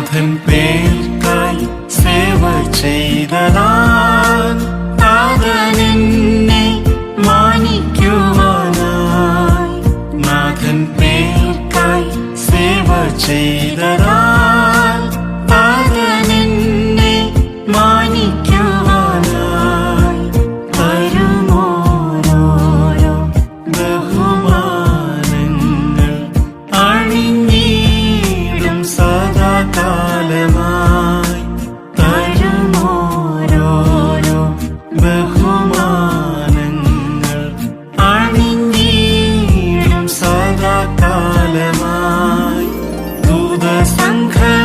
നാഥൻ പേർക്കായി സേവ ചെയ്തതാൻ നാഥനെന്നെ മാനിക്കുവാനായി. നാഥൻ പേർക്കായി സേവ ചെയ്തതാൻ me mai Tu de sangre